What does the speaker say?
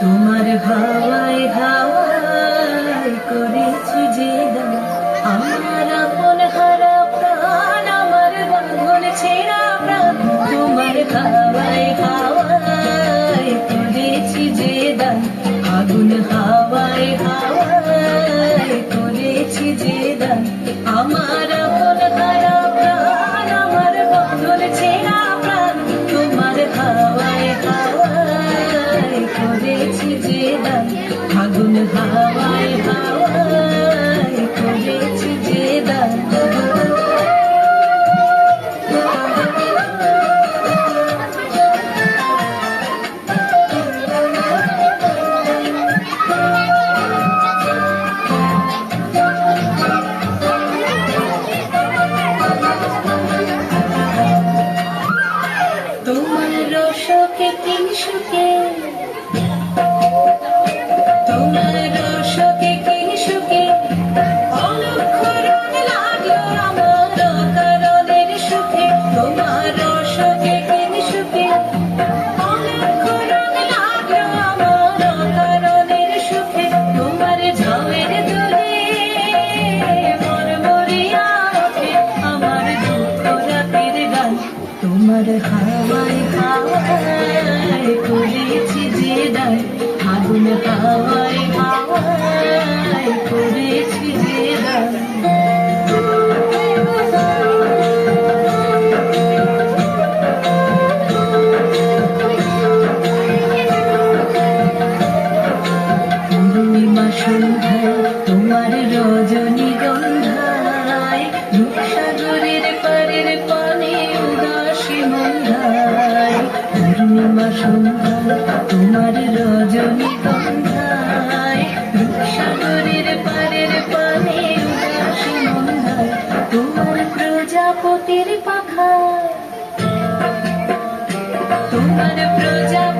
তোমার হাওয়ায় হাওয়ায় করেছি যে আমার আপন হারা প্রাণ আমার বন্ধন ছেড়া প্রাণ তোমার হাওয়ায় হাওয়ায় করেছি যে আগুন হা हवा সুখে তোমার হাওয়ায় হাওয়ায় করেছি যে দায় আগুন হাওয়ায় হাওয়ায় করেছি যে দায়। তোমার রোজ তোমার রজনী গন্ধায় সাগরের পারের পানে তোমার প্রজাপতির পাখায় তোমার প্রজাপতি